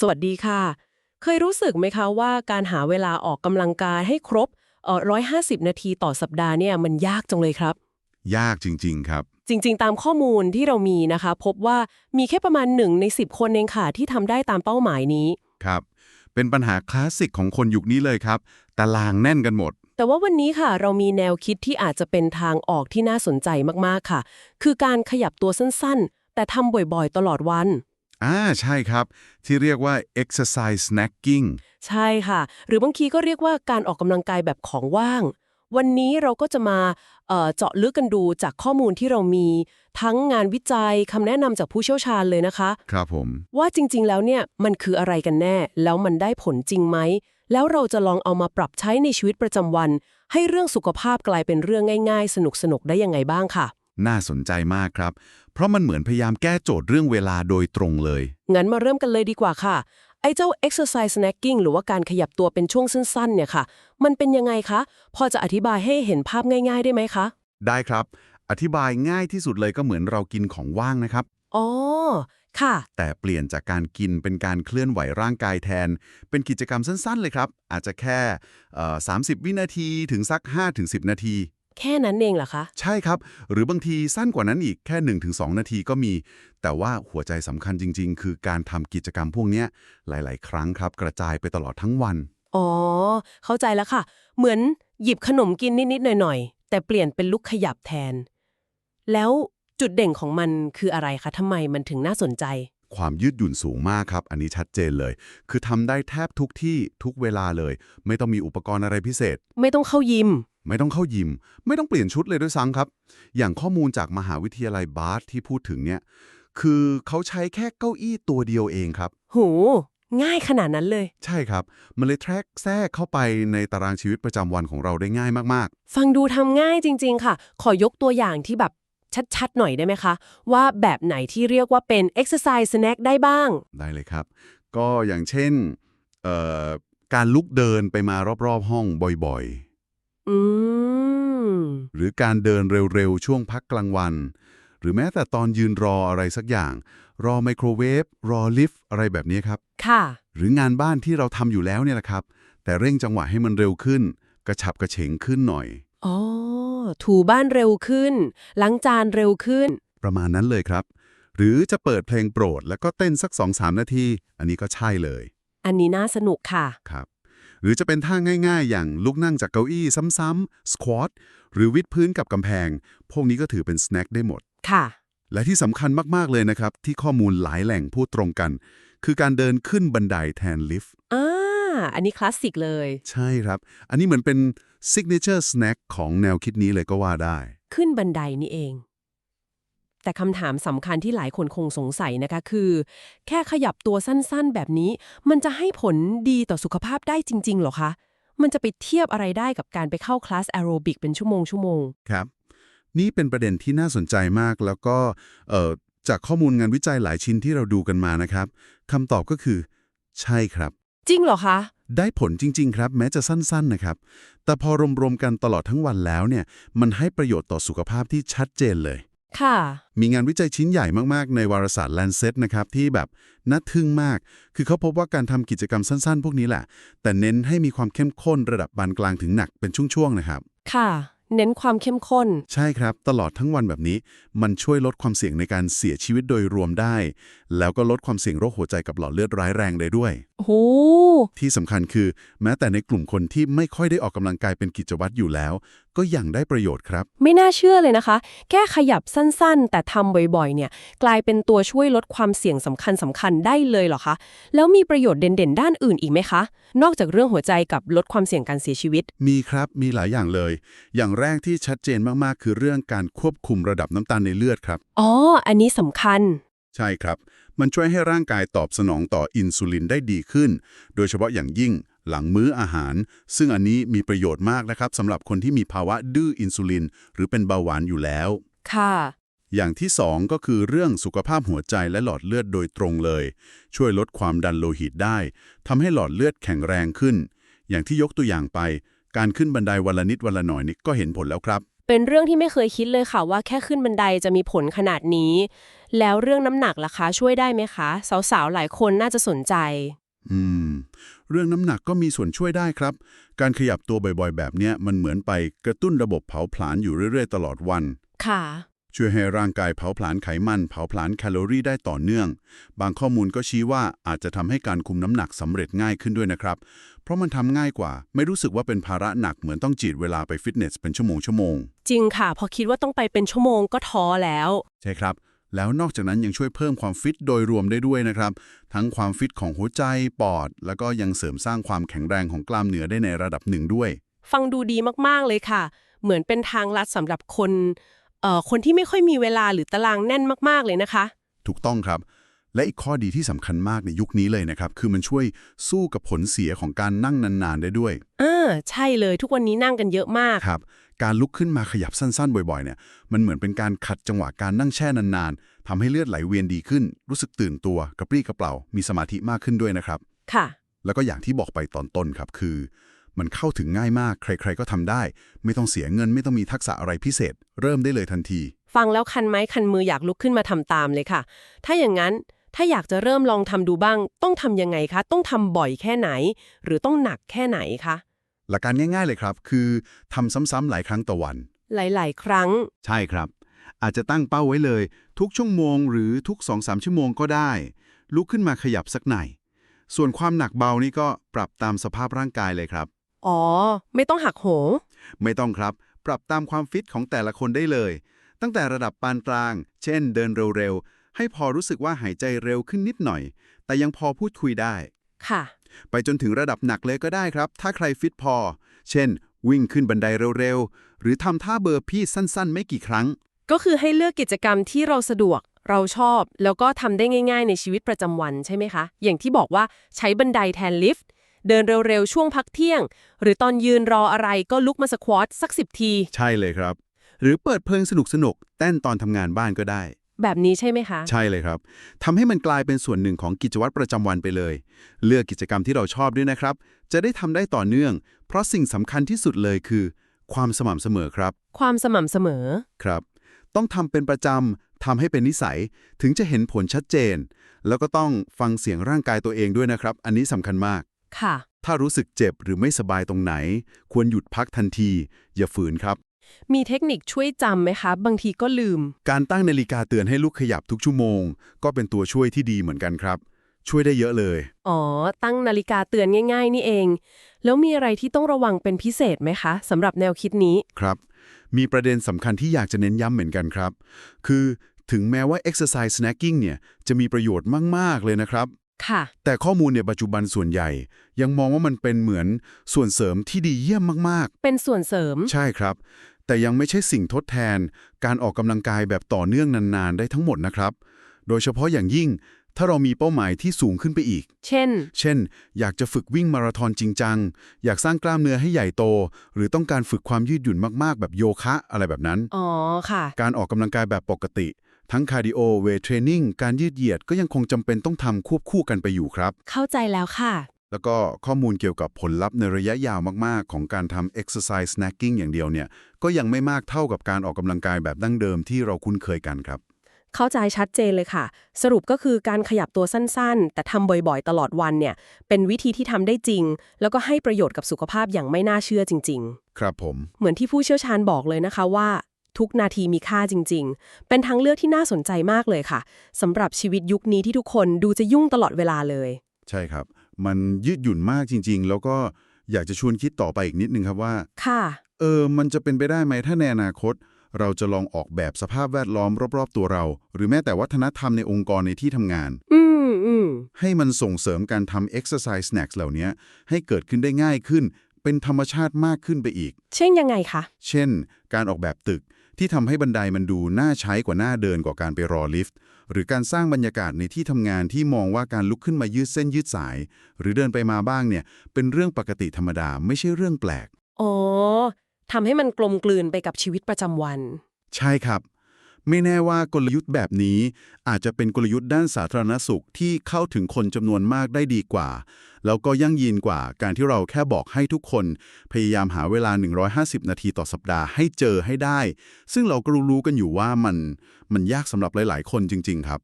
สวัสดีค่ะ เคยรู้สึกไหมคะว่าการหาเวลาออกกำลังกายให้ครบเอ่อ150 นาทีต่อสัปดาห์เนี่ยมันยากจังเลยครับ ยากจริง ๆ ครับ จริง ๆ ตามข้อมูลที่เรามีนะคะ พบว่ามีแค่ประมาณ 1 ใน 10 คนเองค่ะ ที่ทำได้ตามเป้าหมายนี้ ครับ เป็นปัญหาคลาสสิกของคนยุคนี้เลยครับ ตารางแน่นกันหมด แต่ว่าวันนี้ค่ะ เรามีแนวคิดที่อาจจะเป็นทางออกที่น่าสนใจมากๆค่ะ คือการขยับตัวสั้นๆ แต่ทำบ่อยๆ ตลอดวัน อ่าใช่ครับ ที่เรียกว่า exercise snacking ใช่ค่ะ หรือบางทีก็เรียกว่าการออกกำลังกายแบบของว่าง วันนี้เราก็จะมาเอ่อเจาะลึกกันดูจากข้อมูลที่เรามี ทั้งงานวิจัยคำแนะนำจากผู้เชี่ยวชาญเลยนะคะ ครับผม ว่าจริงๆแล้วเนี่ยมันคืออะไรกันแน่ แล้วมันได้ผลจริงไหม แล้วเราจะลองเอามาปรับใช้ในชีวิตประจำวัน ให้เรื่องสุขภาพกลายเป็นเรื่องง่าย ๆ สนุกๆได้ยังไงบ้างค่ะ น่าสนใจมากครับ เพราะมันเหมือนพยายามแก้โจทย์เรื่องเวลาโดยตรงเลย งั้นมาเริ่มกันเลยดีกว่าค่ะ ไอ้เจ้า exercise snacking หรือว่าการขยับตัวเป็นช่วงสั้นๆ เนี่ยค่ะ มันเป็นยังไงคะ พอจะอธิบายให้เห็นภาพง่าย ๆ ได้ไหมคะ ได้ครับ อธิบายง่ายที่สุดเลยก็เหมือนเรากินของว่างนะครับ อ๋อ ค่ะ แต่เปลี่ยนจากการกินเป็นการเคลื่อนไหวร่างกายแทน เป็นกิจกรรมสั้นๆ เลยครับ อาจจะแค่เอ่อ30 วินาทีถึงสัก 5-10 นาที แค่นั้นเองเหรอคะ ใช่ครับ หรือบางทีสั้นกว่านั้นอีกแค่ 1-2 นาทีก็มี แต่ว่าหัวใจสำคัญจริง ๆ คือการทำกิจกรรมพวกเนี้ยหลาย ๆ ครั้งครับ กระจายไปตลอดทั้งวัน อ๋อ เข้าใจแล้วค่ะ เหมือนหยิบขนมกินนิด ๆ หน่อย ๆ แต่เปลี่ยนเป็นลุกขยับแทน แล้วจุดเด่นของมันคืออะไรคะทำไมมันถึงน่าสนใจ ความยืดหยุ่นสูงมากครับ อันนี้ชัดเจนเลย คือทำได้แทบทุกที่ทุกเวลาเลย ไม่ต้องมีอุปกรณ์อะไรพิเศษ ไม่ต้องเข้ายิม ไม่ต้องเข้ายิม ไม่ต้องเปลี่ยนชุดเลยด้วยซ้ำครับ อย่างข้อมูลจากมหาวิทยาลัยบาร์ที่พูดถึงเนี่ย คือเขาใช้แค่เก้าอี้ตัวเดียวเองครับหูง่ายขนาดนั้นเลย ใช่ครับ มันเลยแทรกแทรกเข้าไปในตารางชีวิตประจำวันของเราได้ง่ายมากฟังดูทำง่ายจริง ๆ ค่ะ ขอยกตัวอย่างที่แบบชัดๆ หน่อยได้ไหมคะ ว่าแบบไหนที่เรียกว่าเป็น exercise snack ได้บ้าง ๆ ได้เลยครับ ก็อย่างเช่นเอ่อการลุกเดินไปมารอบๆห้องบ่อย อืมๆหรือการเดินเร็วๆ ช่วงพักกลางวัน หรือแม้แต่ตอนยืนรออะไรสักอย่าง รอไมโครเวฟรอลิฟต์อะไรแบบนี้ครับ ค่ะ หรืองานบ้านที่เราทำอยู่แล้วเนี่ยแหละครับ แต่เร่งจังหวะให้มันเร็วขึ้น กระฉับกระเฉงขึ้นหน่อย อ๋อ ถูบ้านเร็วขึ้น ล้างจานเร็วขึ้น ประมาณนั้นเลยครับ หรือจะเปิดเพลงโปรด แล้วก็เต้นสัก2-3นาที อันนี้ก็ใช่เลย อันนี้น่าสนุกค่ะ ครับ หรือจะเป็นท่าง่ายๆ อย่างลุกนั่งจากเก้าอี้ซ้ำๆสควอตหรือวิดพื้นกับกำแพง พวกนี้ก็ถือเป็นสแน็คได้หมด ค่ะ และที่สำคัญมากๆเลยนะครับ ที่ข้อมูลหลายแหล่งพูดตรงกัน คือการเดินขึ้นบันไดแทนลิฟต์อ่าอันนี้คลาสสิกเลย ใช่ครับ อันนี้เหมือนเป็น signature snack ของแนวคิดนี้เลยก็ว่าได้ ขึ้นบันไดนี่เอง แต่คำถามสำคัญที่หลายคนคงสงสัยนะคะคือ แค่ขยับตัวสั้นๆ แบบนี้ มันจะให้ผลดีต่อสุขภาพได้จริงๆเหรอคะ มันจะไปเทียบอะไรได้กับการไปเข้าคลาสแอโรบิกเป็นชั่วโมงชั่วโมงครับ นี่เป็นประเด็นที่น่าสนใจมากแล้วก็เอ่อจากข้อมูลงานวิจัยหลายชิ้นที่เราดูกันมานะครับคำตอบก็คือ ใช่ครับ จริงเหรอคะได้ผลจริง ๆ ครับ แม้จะสั้น ๆ นะครับ แต่พอรวม ๆ กันตลอดทั้งวันแล้วเนี่ย มันให้ประโยชน์ต่อสุขภาพที่ชัดเจนเลย ค่ะ มีงานวิจัยชิ้นใหญ่มากๆ ในวารสาร Lancet นะครับที่แบบน่าทึ่งมาก คือเขาพบว่าการทำกิจกรรมสั้นๆ พวกนี้แหละ แต่เน้นให้มีความเข้มข้นระดับปานกลางถึงหนักเป็นช่วงๆ นะครับ ค่ะ เน้นความเข้มข้น ใช่ครับ ตลอดทั้งวันแบบนี้ มันช่วยลดความเสี่ยงในการเสียชีวิตโดยรวมได้ แล้วก็ลดความเสี่ยงโรคหัวใจกับหลอดเลือดร้ายแรงได้ด้วย โอ้โหที่สำคัญคือ แม้แต่ในกลุ่มคนที่ไม่ค่อยได้ออกกำลังกายเป็นกิจวัตรอยู่แล้ว ก็ยังได้ประโยชน์ครับ ไม่น่าเชื่อเลยนะคะ แค่ขยับสั้นๆ แต่ทำบ่อยๆ เนี่ย กลายเป็นตัวช่วยลดความเสี่ยงสำคัญสำคัญๆได้เลยเหรอคะ แล้วมีประโยชน์เด่นๆ ด้านอื่นอีกไหมคะ นอกจากเรื่องหัวใจกับลดความเสี่ยงการเสียชีวิต มีครับ มีหลายอย่างเลย อย่างแรกที่ชัดเจนมากๆ คือเรื่องการควบคุมระดับน้ำตาลในเลือดครับ อ๋อ อันนี้สำคัญ ใช่ครับ มันช่วยให้ร่างกายตอบสนองต่ออินซูลินได้ดีขึ้น โดยเฉพาะอย่างยิ่งหลังมื้ออาหาร ซึ่งอันนี้มีประโยชน์มากนะครับสำหรับคนที่มีภาวะดื้ออินซูลิน หรือเป็นเบาหวานอยู่แล้ว ค่ะ อย่างที่สองก็คือเรื่องสุขภาพหัวใจและหลอดเลือดโดยตรงเลย ช่วยลดความดันโลหิตได้ทำให้หลอดเลือดแข็งแรงขึ้น อย่างที่ยกตัวอย่างไป การขึ้นบันไดวันละนิดวันละหน่อยนี่ก็เห็นผลแล้วครับ เป็นเรื่องที่ไม่เคยคิดเลยค่ะว่าแค่ขึ้นบันไดจะมีผลขนาดนี้ แล้วเรื่องน้ำหนักล่ะคะช่วยได้ไหมคะ สาวๆ หลายคนน่าจะสนใจ อืม เรื่องน้ำหนักก็มีส่วนช่วยได้ครับ การขยับตัวบ่อยๆ แบบเนี้ยมันเหมือนไปกระตุ้นระบบเผาผลาญอยู่เรื่อยๆ ตลอดวัน ค่ะ ช่วยให้ร่างกายเผาผลาญไขมัน เผาผลาญแคลอรี่ได้ต่อเนื่อง บางข้อมูลก็ชี้ว่าอาจจะทำให้การคุมน้ำหนักสำเร็จง่ายขึ้นด้วยนะครับ เพราะมันทำง่ายกว่า ไม่รู้สึกว่าเป็นภาระหนักเหมือนต้องจีดเวลาไปฟิตเนสเป็นชั่วโมงชั่วโมงจริงค่ะ พอคิดว่าต้องไปเป็นชั่วโมงก็ท้อแล้ว ใช่ครับแล้วนอกจากนั้นยังช่วยเพิ่มความฟิตโดยรวมได้ด้วยนะครับ ทั้งความฟิตของหัวใจปอด แล้วก็ยังเสริมสร้างความแข็งแรงของกล้ามเนื้อได้ในระดับหนึ่งด้วย ฟังดูดีมากๆเลยค่ะ เหมือนเป็นทางลัดสำหรับคนเอ่อ คนที่ไม่ค่อยมีเวลาหรือตารางแน่นมากๆเลยนะคะ ถูกต้องครับ และอีกข้อดีที่สำคัญมากในยุคนี้เลยนะครับ คือมันช่วยสู้กับผลเสียของการนั่งนานๆได้ด้วยอ่าใช่เลยทุกวันนี้นั่งกันเยอะมาก ครับ การลุกขึ้นมาขยับสั้นๆ บ่อยๆ เนี่ย มันเหมือนเป็นการขัดจังหวะการนั่งแช่นานๆทำให้เลือดไหลเวียนดีขึ้น รู้สึกตื่นตัวกระปรี้กระเปร่ามีสมาธิมากขึ้นด้วยนะครับ ค่ะ แล้วก็อย่างที่บอกไปตอนต้นครับคือ มันเข้าถึงง่ายมาก ใครๆก็ทำได้ ไม่ต้องเสียเงินไม่ต้องมีทักษะอะไรพิเศษ เริ่มได้เลยทันที ฟังแล้วคันไม้คันมืออยากลุกขึ้นมาทำตามเลยค่ะ ถ้าอย่างนั้นถ้าอยากจะเริ่มลองทำดูบ้าง ต้องทำยังไงคะ ต้องทำบ่อยแค่ไหน หรือต้องหนักแค่ไหนคะหลักการง่าย ๆเลยครับ คือทำซ้ำๆหลายครั้งต่อวัน หลาย ๆ ครั้ง ใช่ครับ อาจจะตั้งเป้าไว้เลย ทุกชั่วโมงหรือทุก 2-3 ชั่วโมงก็ได้ ลุกขึ้นมาขยับสักหน่อยส่วนความหนักเบานี่ก็ปรับตามสภาพร่างกายเลยครับ อ๋อ ไม่ต้องหักโหมไม่ต้องครับ ปรับตามความฟิตของแต่ละคนได้เลย ตั้งแต่ระดับปานกลาง เช่น เดินเร็วๆ ให้พอรู้สึกว่าหายใจเร็วขึ้นนิดหน่อย แต่ยังพอพูดคุยได้ ค่ะ ไปจนถึงระดับหนักเลยก็ได้ครับ ถ้าใครฟิตพอ เช่น วิ่งขึ้นบันไดเร็วๆ หรือทำท่าเบอร์พี่สั้นๆ ไม่กี่ครั้ง ก็คือให้เลือกกิจกรรมที่เราสะดวก เราชอบ แล้วก็ทำได้ง่าย ๆ ในชีวิตประจำวันใช่ไหมคะ อย่างที่บอกว่าใช้บันไดแทนลิฟต์ เดินเร็วๆ ช่วงพักเที่ยง หรือตอนยืนรออะไรก็ลุกมาสควอตสักสิบที ใช่เลยครับ หรือเปิดเพลงสนุกๆเต้นตอนทำงานบ้านก็ได้ แบบนี้ใช่ไหมคะ ใช่เลยครับทำให้มันกลายเป็นส่วนหนึ่งของกิจวัตรประจำวันไปเลย เลือกกิจกรรมที่เราชอบด้วยนะครับ จะได้ทำได้ต่อเนื่อง เพราะสิ่งสำคัญที่สุดเลยคือ ความสม่ำเสมอครับ ความสม่ำเสมอ ครับ ต้องทำเป็นประจำทำให้เป็นนิสัย ถึงจะเห็นผลชัดเจน แล้วก็ต้องฟังเสียงร่างกายตัวเองด้วยนะครับ อันนี้สำคัญมาก ค่ะ ถ้ารู้สึกเจ็บหรือไม่สบายตรงไหน ควรหยุดพักทันที อย่าฝืนครับ มีเทคนิคช่วยจำไหมคะ บางทีก็ลืม การตั้งนาฬิกาเตือนให้ลุกขยับทุกชั่วโมง ก็เป็นตัวช่วยที่ดีเหมือนกันครับ ช่วยได้เยอะเลย อ๋อ ตั้งนาฬิกาเตือนง่าย ๆ นี่เอง แล้วมีอะไรที่ต้องระวังเป็นพิเศษไหมคะสำหรับแนวคิดนี้ ครับ มีประเด็นสำคัญที่อยากจะเน้นย้ำเหมือนกันครับ คือถึงแม้ว่า exercise snacking เนี่ยจะมีประโยชน์มาก ๆ เลยนะครับ ค่ะ แต่ข้อมูลในปัจจุบันส่วนใหญ่ ยังมองว่ามันเป็นเหมือนส่วนเสริมที่ดีเยี่ยมมากเป็นส่วนเสริมๆใช่ครับ แต่ยังไม่ใช่สิ่งทดแทน การออกกำลังกายแบบต่อเนื่องนานๆ ได้ทั้งหมดนะครับ โดยเฉพาะอย่างยิ่ง ถ้าเรามีเป้าหมายที่สูงขึ้นไปอีก เช่น เช่น อยากจะฝึกวิ่งมาราธอนจริงจัง อยากสร้างกล้ามเนื้อให้ใหญ่โต หรือต้องการฝึกความยืดหยุ่นมากๆ แบบโยคะอะไรแบบนั้น อ๋อค่ะ การออกกำลังกายแบบปกติ ทั้งคาร์ดิโอเวทเทรนนิ่งการยืดเหยียดก็ยังคงจำเป็นต้องทำควบคู่กันไปอยู่ครับ เข้าใจแล้วค่ะ แล้วก็ข้อมูลเกี่ยวกับผลลัพธ์ในระยะยาวมาก ๆ ของการทำ exercise snacking อย่างเดียวเนี่ย ก็ยังไม่มากเท่ากับการออกกำลังกายแบบดั้งเดิมที่เราคุ้นเคยกันครับ เข้าใจชัดเจนเลยค่ะ สรุปก็คือการขยับตัวสั้นๆ แต่ทำบ่อยๆ ตลอดวันเนี่ย เป็นวิธีที่ทำได้จริง แล้วก็ให้ประโยชน์กับสุขภาพอย่างไม่น่าเชื่อจริงครับผมๆเหมือนที่ผู้เชี่ยวชาญบอกเลยนะคะว่า ทุกนาทีมีค่าจริง ๆ เป็นทางเลือกที่น่าสนใจมากเลยค่ะสำหรับชีวิตยุคนี้ที่ทุกคนดูจะยุ่งตลอดเวลาเลย ใช่ครับ มันยืดหยุ่นมากจริง ๆ แล้วก็อยากจะชวนคิดต่อไปอีกนิดนึงครับว่า ค่ะ เออ มันจะเป็นไปได้ไหมถ้าในอนาคต เราจะลองออกแบบสภาพแวดล้อมรอบ ๆ ตัวเรา หรือแม้แต่วัฒนธรรมในองค์กรในที่ทำงาน อืมอืมให้มันส่งเสริมการทำ exercise snacks เหล่านี้ให้เกิดขึ้นได้ง่ายขึ้น เป็นธรรมชาติมากขึ้นไปอีก เช่นยังไงคะ เช่น การออกแบบตึก ที่ทำให้บันไดมันดูน่าใช้กว่าหน้าเดินกว่าการไปรอลิฟต์ หรือการสร้างบรรยากาศในที่ทำงานที่มองว่าการลุกขึ้นมายืดเส้นยืดสาย หรือเดินไปมาบ้างเนี่ยเป็นเรื่องปกติธรรมดาไม่ใช่เรื่องแปลก อ๋อทำให้มันกลมกลืนไปกับชีวิตประจำวัน ใช่ครับ ไม่แน่ว่ากลยุทธ์แบบนี้ อาจจะเป็นกลยุทธ์ด้านสาธารณสุขที่เข้าถึงคนจำนวนมากได้ดีกว่า แล้วก็ยั่งยืนกว่าการที่เราแค่บอกให้ทุกคน พยายามหาเวลา 150 นาทีต่อสัปดาห์ให้เจอให้ได้ ซึ่งเราก็รู้ๆกันอยู่ว่ามันมันยากสำหรับหลาย ๆ คนจริง ๆ ครับ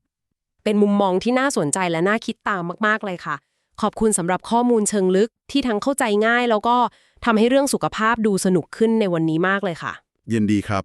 เป็นมุมมองที่น่าสนใจและน่าคิดตามมาก ๆ เลยค่ะ ขอบคุณสำหรับข้อมูลเชิงลึกที่ทั้งเข้าใจง่าย แล้วก็ทำให้เรื่องสุขภาพดูสนุกขึ้นในวันนี้มากเลยค่ะยินดีครับ